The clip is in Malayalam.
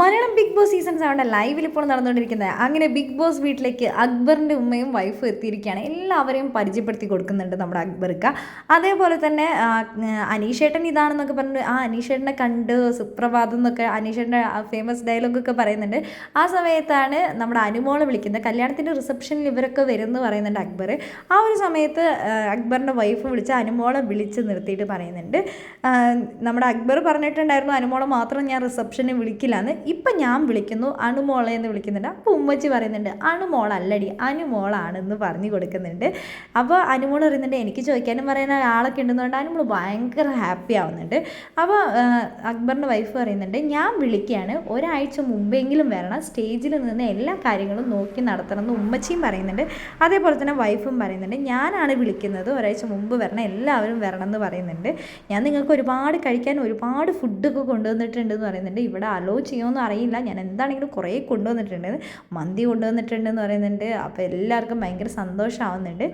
മലയാളം ബിഗ് ബോസ് സീസൺ സെവന്റെ ലൈവിൽ ഇപ്പോൾ നടന്നുകൊണ്ടിരിക്കുന്നത്. അങ്ങനെ ബിഗ് ബോസ് വീട്ടിലേക്ക് അക്ബറിന്റെ ഉമ്മയും വൈഫും എത്തിയിരിക്കുകയാണ്. എല്ലാവരെയും പരിചയപ്പെടുത്തി കൊടുക്കുന്നുണ്ട് നമ്മുടെ അക്ബർക്ക്. അതേപോലെ തന്നെ അനീഷേട്ടൻ ഇതാണെന്നൊക്കെ പറഞ്ഞു ആ അനീഷേട്ടനെ കണ്ട് സുപ്രഭാതം എന്നൊക്കെ അനീഷേട്ടന്റെ ഫേമസ് ഡയലോഗൊക്കെ പറയുന്നുണ്ട്. ആ സമയത്താണ് നമ്മുടെ അനുമോളെ വിളിക്കുന്നത്. കല്യാണത്തിന്റെ റിസപ്ഷനിൽ ഇവരൊക്കെ വരുമെന്ന് പറയുന്നുണ്ട് അക്ബർ ആ ഒരു സമയത്ത് അക്ബറിന്റെ വൈഫ് വിളിച്ച് അനുമോളെ വിളിച്ച് നിർത്തിയിട്ട് പറയുന്നുണ്ട്. നമ്മുടെ അക്ബർ പറഞ്ഞിട്ടുണ്ടായിരുന്നു അനുമോളെ മാത്രം ഞാൻ റിസപ്ഷന് വിളിക്കില്ലാന്ന് ഇപ്പം ഞാൻ വിളിക്കുന്നു അണുമോളെ എന്ന് വിളിക്കുന്നുണ്ട്. അപ്പോൾ ഉമ്മച്ചി പറയുന്നുണ്ട് അണുമോളല്ലടി അനുമോളാണെന്ന് പറഞ്ഞു കൊടുക്കുന്നുണ്ട്. അപ്പോൾ അനുമോൾ പറയുന്നുണ്ട് എനിക്ക് ചോദിക്കാനും പറയാൻ ആളൊക്കെ ഉണ്ടെന്നുകൊണ്ട് അനുമോൾ ഭയങ്കര ഹാപ്പി ആവുന്നുണ്ട്. അപ്പോൾ അക്ബറിന്റെ വൈഫ് പറയുന്നുണ്ട് ഞാൻ വിളിക്കുകയാണ്. ഒരാഴ്ച മുമ്പെങ്കിലും വരണം. സ്റ്റേജിൽ നിന്ന് എല്ലാ കാര്യങ്ങളും നോക്കി നടത്തണം എന്ന് ഉമ്മച്ചിയും പറയുന്നുണ്ട്. അതേപോലെ തന്നെ വൈഫും പറയുന്നുണ്ട് ഞാനാണ് വിളിക്കുന്നത്. ഒരാഴ്ച മുമ്പ് വരണം. എല്ലാവരും വരണം എന്ന് പറയുന്നുണ്ട്. ഞാൻ നിങ്ങൾക്ക് ഒരുപാട് കഴിക്കാൻ ഒരുപാട് ഫുഡൊക്കെ കൊണ്ടുവന്നിട്ടുണ്ട് എന്ന് പറയുന്നുണ്ട്. ഇവിടെ അലോ ചെയ്യുമെന്ന് അറിയില്ല. ഞാൻ എന്താണെങ്കിലും കുറേ കൊണ്ടുവന്നിട്ടുണ്ട് മന്തി കൊണ്ടുവന്നിട്ടുണ്ടെന്ന് പറയുന്നുണ്ട്. അപ്പോൾ എല്ലാവർക്കും ഭയങ്കര സന്തോഷമാവുന്നുണ്ട്.